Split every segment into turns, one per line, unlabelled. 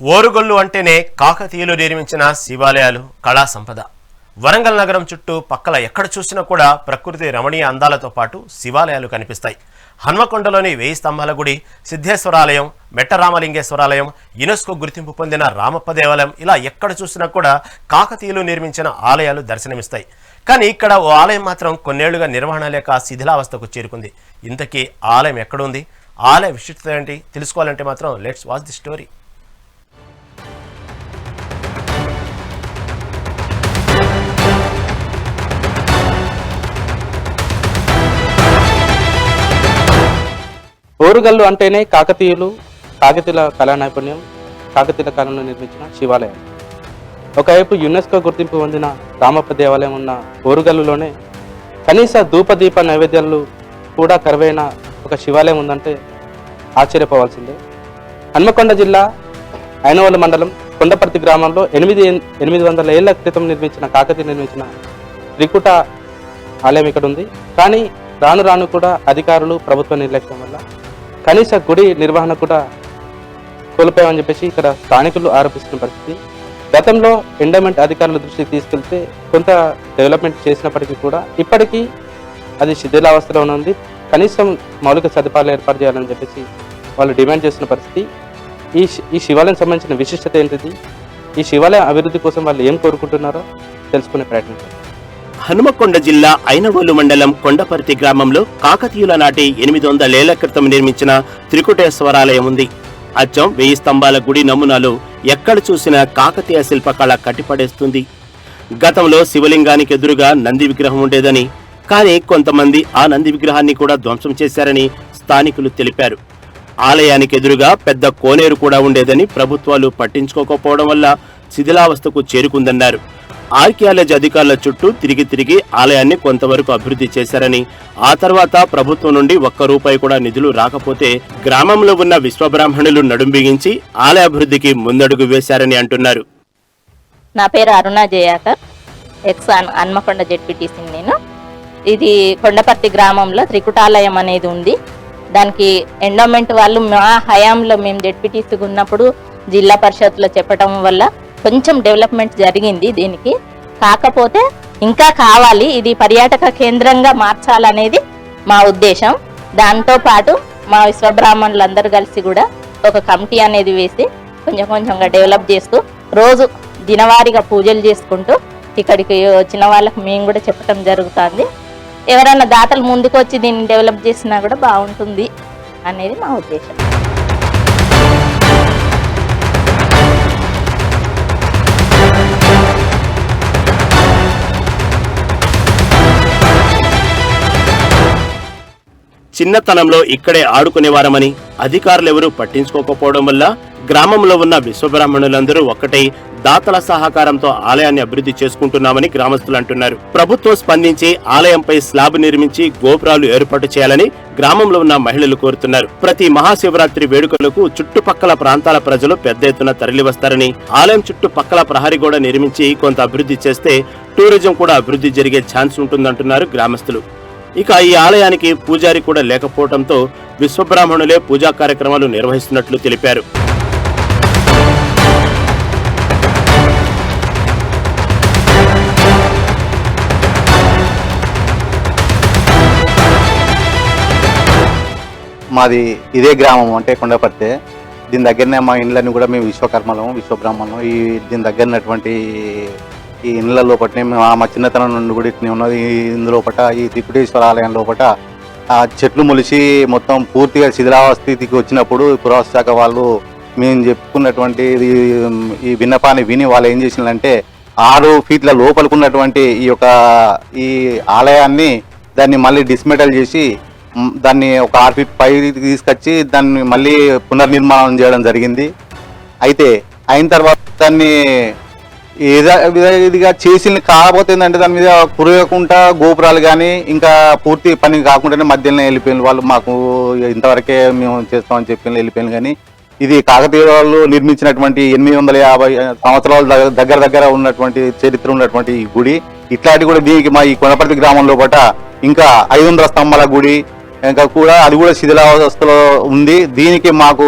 ఓరుగొల్లు అంటేనే కాకతీయులు నిర్మించిన శివాలయాలు కళా సంపద. వరంగల్ నగరం చుట్టూ పక్కల ఎక్కడ చూసినా కూడా ప్రకృతి రమణీయ అందాలతో పాటు శివాలయాలు కనిపిస్తాయి. హన్మకొండలోని వేయి స్తంభాల గుడి సిద్ధేశ్వరాలయం మెట్టరామలింగేశ్వరాలయం యునెస్కో గుర్తింపు పొందిన రామప్ప దేవాలయం ఇలా ఎక్కడ చూసినా కూడా కాకతీయులు నిర్మించిన ఆలయాలు దర్శనమిస్తాయి. కానీ ఇక్కడ ఓ ఆలయం మాత్రం కొన్నేళ్ళుగా నిర్వహణ లేక శిథిలావస్థకు చేరుకుంది. ఇంతకీ ఆలయం ఎక్కడుంది ఆలయ విశిష్టత ఏంటి? తెలుసుకోవాలంటే మాత్రం let's watch the story.
Orugallu అంటేనే కాకతీయులు కాకతీయుల కళా నైపుణ్యం కాకతీయుల కాలంలో నిర్మించిన శివాలయం. ఒకవైపు యునెస్కో గుర్తింపు పొందిన రామప్ప దేవాలయం ఉన్న ఓరుగల్లులోనే కనీస ధూపదీప నైవేద్యాలు కూడా కరువైన ఒక శివాలయం ఉందంటే ఆశ్చర్యపోవాల్సిందే. హన్మకొండ జిల్లా ఐనవల్లి మండలం కొండపర్తి గ్రామంలో ఎనిమిది ఎనిమిది వందల ఏళ్ళ క్రితం నిర్మించిన కాకతీయ నిర్మించిన త్రికుట ఆలయం ఇక్కడ ఉంది కానీ రాను రాను కూడా అధికారులు ప్రభుత్వ నిర్లక్ష్యం వల్ల కనీస గుడి నిర్వహణ కూడా కోల్పోయామని చెప్పేసి ఇక్కడ స్థానికులు ఆరోపిస్తున్న పరిస్థితి. గతంలో ఎండమెంట్ అధికారుల దృష్టికి తీసుకెళ్తే కొంత డెవలప్మెంట్ చేసినప్పటికీ కూడా ఇప్పటికీ అది శిథిలావస్థలో ఉంది కనీసం మౌలిక సదుపాయాలు ఏర్పాటు చేయాలని చెప్పేసి వాళ్ళు డిమాండ్ చేస్తున్న పరిస్థితి. ఈ ఈ శివాలయం సంబంధించిన విశిష్టత ఏంటిది? ఈ శివాలయం అభివృద్ధి కోసం వాళ్ళు ఏం కోరుకుంటున్నారో తెలుసుకునే ప్రయత్నం
హనుమకొండ జిల్లా ఐనవోలు మండలం కొండపర్తి గ్రామంలో కాకతీయుల నాటి ఎనిమిది వందలేళ్ళ క్రితం నిర్మించిన త్రికుటేశ్వరాలయం ఉంది. అచ్చం వెయ్యి స్తంభాల గుడి నమూనాలు ఎక్కడ చూసినా కాకతీయ శిల్పకళ కట్టిపడేస్తుంది. గతంలో శివలింగానికి ఎదురుగా నంది విగ్రహం ఉండేదని కానీ కొంతమంది ఆ నంది విగ్రహాన్ని కూడా ధ్వంసం చేశారని స్థానికులు తెలిపారు. ఆలయానికి ఎదురుగా పెద్ద కోనేరు కూడా ఉండేదని ప్రభుత్వాలు పట్టించుకోకపోవడం వల్ల శిథిలావస్థకు చేరుకుందన్నారు. ఆర్కియాలజీ అధికారుల చుట్టూ తిరిగి తిరిగి ఆలయాన్ని కొంతవరకు అభివృద్ధి చేశారని ఆ తర్వాత ప్రభుత్వం నుండి ఒక్క రూపాయి కూడా నిధులు రాకపోతే గ్రామంలో ఉన్న విశ్వబ్రాహ్మణులు నడుం బిగించి ఆలయ అభివృద్ధికి ముందడుగు వేశారని అంటున్నారు.
నా పేరు అరుణ జయాకర్. ఎక్స్ అన్ హన్మకొండ జెడ్పీటీసీ నేను. ఇది కొండపర్తి గ్రామంలో త్రికుటాలయం అనేది ఉంది. దానికి ఎండోమెంట్ వాళ్ళు మా హయాంలో మేము జెడ్పీటీసీగా ఉన్నప్పుడు జిల్లా పరిషత్లో చెప్పడం వల్ల కొంచెం డెవలప్మెంట్ జరిగింది దీనికి. కాకపోతే ఇంకా కావాలి ఇది పర్యాటక కేంద్రంగా మార్చాలనేది మా ఉద్దేశం. దాంతో పాటు మా విశ్వబ్రాహ్మణులందరూ కలిసి కూడా ఒక కమిటీ అనేది వేసి కొంచెం కొంచెంగా డెవలప్ చేస్తూ రోజు దినవారీగా పూజలు చేసుకుంటూ ఇక్కడికి వచ్చిన వాళ్ళకి మేము కూడా చెప్పడం జరుగుతుంది. ఎవరైనా దాతలు ముందుకు వచ్చి దీన్ని డెవలప్ చేసినా కూడా బాగుంటుంది అనేది మా ఉద్దేశం.
చిన్నతనంలో ఇక్కడే ఆడుకునేవారమని అధికారులెవరూ పట్టించుకోకపోవడం వల్ల గ్రామంలో ఉన్న విశ్వబ్రాహ్మణులందరూ ఒక్కటై దాతల సహకారంతో ఆలయాన్ని అభివృద్ధి చేసుకుంటున్నామని గ్రామస్తులు అంటున్నారు. ప్రభుత్వం స్పందించి ఆలయంపై స్లాబ్ నిర్మించి గోపురాలు ఏర్పాటు చేయాలని గ్రామంలో ఉన్న మహిళలు కోరుతున్నారు. ప్రతి మహాశివరాత్రి వేడుకలకు చుట్టుపక్కల ప్రాంతాల ప్రజలు పెద్ద ఎత్తున తరలివస్తారని ఆలయం చుట్టుపక్కల ప్రహరీ గోడ నిర్మించి కొంత అభివృద్ధి చేస్తే టూరిజం కూడా అభివృద్ధి జరిగే ఛాన్స్ ఉంటుందంటున్నారు గ్రామస్తులు. ఇక ఈ ఆలయానికి పూజారి కూడా లేకపోవడంతో విశ్వబ్రాహ్మణులే పూజా కార్యక్రమాలు నిర్వహిస్తున్నట్లు తెలిపారు.
మాది ఇదే గ్రామం అంటే కొండపర్తే. దీని దగ్గరనే మా ఇండ్లన్నీ కూడా మేము విశ్వకర్మలం విశ్వబ్రాహ్మణం ఈ దీని దగ్గర ఉన్నటువంటి ఈ ఇండ్ల లోపటనే మేము ఆ మా చిన్నతనం నుండి కూడా ఇట్నే ఉన్నది. ఇందులో పట ఈ త్రిపుటేశ్వర ఆలయం లోపట ఆ చెట్లు మొలిచి మొత్తం పూర్తిగా శిథిలావస్థితికి వచ్చినప్పుడు పురావస్తు శాఖ వాళ్ళు మేము చెప్పుకున్నటువంటి ఈ- ఈ విన్నపాన్ని విని వాళ్ళు ఏం చేసిందంటే ఆరు ఫీట్ల లోపలికున్నటువంటి ఈ యొక్క ఈ ఆలయాన్ని దాన్ని మళ్ళీ డిస్మెటల్ చేసి దాన్ని ఒక ఆరు ఫీట్ పై తీసుకొచ్చి దాన్ని మళ్ళీ పునర్నిర్మాణం చేయడం జరిగింది. అయితే అయిన తర్వాత దాన్ని ఇదిగా చేసిన కాకపోతే ఏంటంటే దాని మీద కురగకుండా గోపురాలు కానీ ఇంకా పూర్తి పని కాకుండానే మధ్యలో వెళ్ళిపోయిన వాళ్ళు మాకు ఇంతవరకే మేము చేస్తామని చెప్పి వెళ్ళిపోయిన కానీ ఇది కాకతీయ వాళ్ళు నిర్మించినటువంటి ఎనిమిది వందల యాభై సంవత్సరాల దగ్గర- దగ్గర దగ్గర ఉన్నటువంటి చరిత్ర ఉన్నటువంటి ఈ గుడి. ఇట్లాంటి కూడా దీనికి మా ఈ కొనపర్తి గ్రామంలో పాట ఇంకా ఐదు వందల స్తంభాల గుడి ఇంకా కూడా అది కూడా శిథిలావస్థలో ఉంది. దీనికి మాకు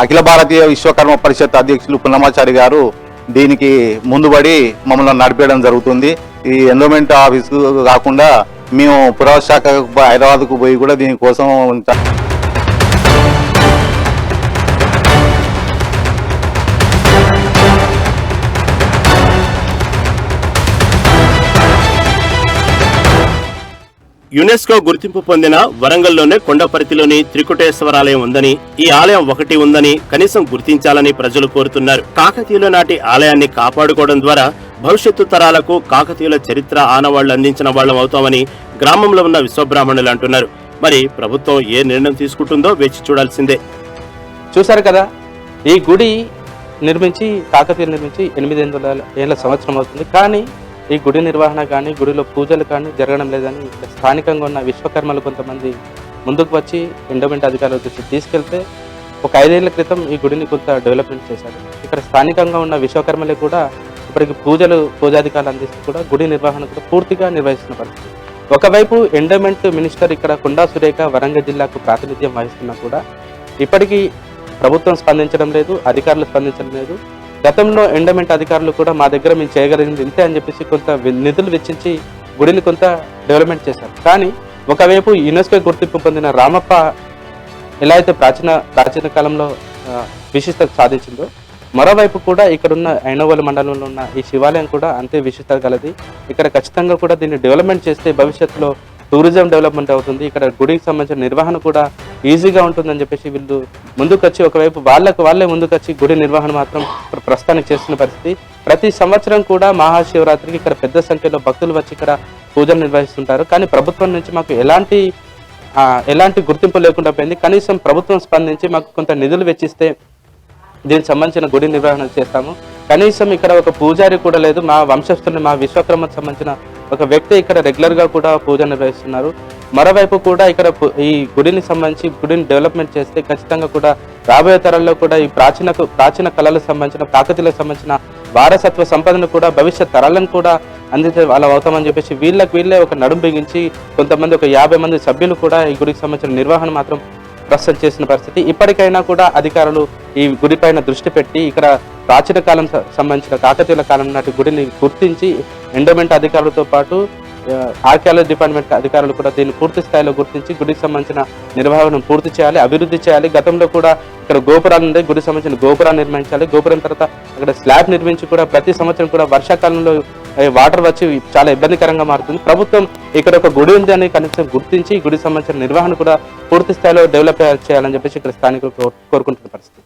అఖిల భారతీయ విశ్వకర్మ పరిషత్ అధ్యక్షులు పున్నమాచారి గారు దీనికి ముందుబడి మమ్మల్ని నడిపేయడం జరుగుతుంది. ఈ ఎండోమెంట్ ఆఫీస్ కాకుండా మేము పురావశాఖ శాఖ హైదరాబాద్కు పోయి కూడా దీనికోసం
యునెస్కో గుర్తింపు పొందిన వరంగల్లోనే కొండపరితిలోని త్రికుటేశ్వరాలయం ఉందని ఈ ఆలయం ఒకటి ఉందని కనీసం గుర్తించాలని ప్రజలు కోరుతున్నారు. కాకతీయుల నాటి ఆలయాన్ని కాపాడుకోవడం ద్వారా భవిష్యత్తు తరాలకు కాకతీయుల చరిత్ర ఆనవాళ్ళు అందించిన వాళ్ళం అవుతామని గ్రామంలో ఉన్న విశ్వబ్రాహ్మణులు అంటున్నారు. మరి ప్రభుత్వం ఏ నిర్ణయం తీసుకుంటుందో వేచి చూడాల్సిందే.
చూశారు కదా ఈ గుడి నిర్మించి కాకతీయులు నిర్మించి ఎనిమిది వందల ఏళ్ళ సంవత్సరం అవుతుంది. కానీ ఈ గుడి నిర్వహణ కానీ గుడిలో పూజలు కానీ జరగడం లేదని స్థానికంగా ఉన్న విశ్వకర్మలు కొంతమంది ముందుకు వచ్చి ఎండోమెంట్ అధికారుల దృష్టికి తీసుకెళ్తే ఒక ఐదేళ్ళ క్రితం ఈ గుడిని కొంత డెవలప్మెంట్ చేశారు. ఇక్కడ స్థానికంగా ఉన్న విశ్వకర్మలే కూడా ఇప్పటికి పూజలు పూజాధికారులు అందిస్తూ కూడా గుడి నిర్వహణ కూడా పూర్తిగా నిర్వహిస్తున్న పరిస్థితి. ఒకవైపు ఎండోమెంట్ మినిస్టర్ ఇక్కడ కొండా సురేఖ వరంగల్ జిల్లాకు ప్రాతినిధ్యం వహిస్తున్నా కూడా ఇప్పటికీ ప్రభుత్వం స్పందించడం లేదు అధికారులు స్పందించడం లేదు. గతంలో ఎండమెంట్ అధికారులు కూడా మా దగ్గర మేము చేయగలిగింది ఇంతే అని చెప్పేసి కొంత నిధులు వెచ్చించి గుడిని కొంత డెవలప్మెంట్ చేశారు. కానీ ఒకవైపు యునెస్కో గుర్తింపు పొందిన రామప్ప ఎలా అయితే ప్రాచీన ప్రాచీన కాలంలో విశిష్టత సాధించిందో మరోవైపు కూడా ఇక్కడున్న ఐనవోలు మండలంలో ఉన్న ఈ శివాలయం కూడా అంతే విశిష్టత గలది. ఇక్కడ ఖచ్చితంగా కూడా దీన్ని డెవలప్మెంట్ చేస్తే భవిష్యత్తులో టూరిజం డెవలప్మెంట్ అవుతుంది. ఇక్కడ గుడికి సంబంధించిన నిర్వహణ కూడా ఈజీగా ఉంటుందని చెప్పేసి వీళ్ళు ముందుకొచ్చి ఒకవైపు వాళ్ళకు వాళ్ళే ముందుకొచ్చి గుడి నిర్వహణ మాత్రం ప్రస్తుతానికి చేస్తున్న పరిస్థితి. ప్రతి సంవత్సరం కూడా మహాశివరాత్రికి ఇక్కడ పెద్ద సంఖ్యలో భక్తులు వచ్చి ఇక్కడ పూజలు నిర్వహిస్తుంటారు. కానీ ప్రభుత్వం నుంచి మాకు ఎలాంటి ఎలాంటి గుర్తింపు లేకుండా పోయింది. కనీసం ప్రభుత్వం స్పందించి మాకు కొంత నిధులు వెచ్చిస్తే దీనికి సంబంధించిన గుడి నిర్వహణ చేస్తాము. కనీసం ఇక్కడ ఒక పూజారి కూడా లేదు. మా వంశస్థుని మా విశ్వక్రమకు సంబంధించిన ఒక వ్యక్తి ఇక్కడ రెగ్యులర్గా కూడా పూజ నిర్వహిస్తున్నారు. మరోవైపు కూడా ఇక్కడ ఈ గుడిని సంబంధించి గుడిని డెవలప్మెంట్ చేస్తే ఖచ్చితంగా కూడా రాబోయే తరాల్లో కూడా ఈ ప్రాచీన ప్రాచీన కళలకు సంబంధించిన ప్రాకృతికి సంబంధించిన వారసత్వ సంపదను కూడా భవిష్యత్ తరాలను కూడా అందించే వాళ్ళం అవుతామని చెప్పేసి వీళ్ళకి వీళ్ళే ఒక నడుం బిగించి కొంతమంది ఒక యాభై మంది సభ్యులు కూడా ఈ గుడికి సంబంధించిన నిర్వహణ మాత్రం ప్రస్తుతం చేసిన పరిస్థితి. ఇప్పటికైనా కూడా అధికారులు ఈ గుడి పైన దృష్టి పెట్టి ఇక్కడ ప్రాచీన కాలం సంబంధించిన కాకతీయుల కాలం నాటి గుడిని గుర్తించి ఎండోమెంట్ అధికారులతో పాటు ఆర్కియాలజీ డిపార్ట్మెంట్ అధికారులు కూడా దీన్ని పూర్తి స్థాయిలో గుర్తించి గుడికి సంబంధించిన నిర్వహణ పూర్తి చేయాలి అభివృద్ధి చేయాలి. గతంలో కూడా ఇక్కడ గోపురాలు ఉండే గుడికి సంబంధించిన గోపురాలు నిర్మించాలి. గోపురం తర్వాత అక్కడ స్లాబ్ నిర్మించి కూడా ప్రతి సంవత్సరం కూడా వర్షాకాలంలో వాటర్ వచ్చి చాలా ఇబ్బందికరంగా మారుతుంది. ప్రభుత్వం ఇక్కడ ఒక గుడి ఉంది అని కనీసం గుర్తించి గుడికి సంబంధించిన నిర్వహణ కూడా పూర్తి స్థాయిలో డెవలప్ చేయాలని చెప్పేసి ఇక్కడ స్థానికులు కోరుకుంటున్న పరిస్థితి.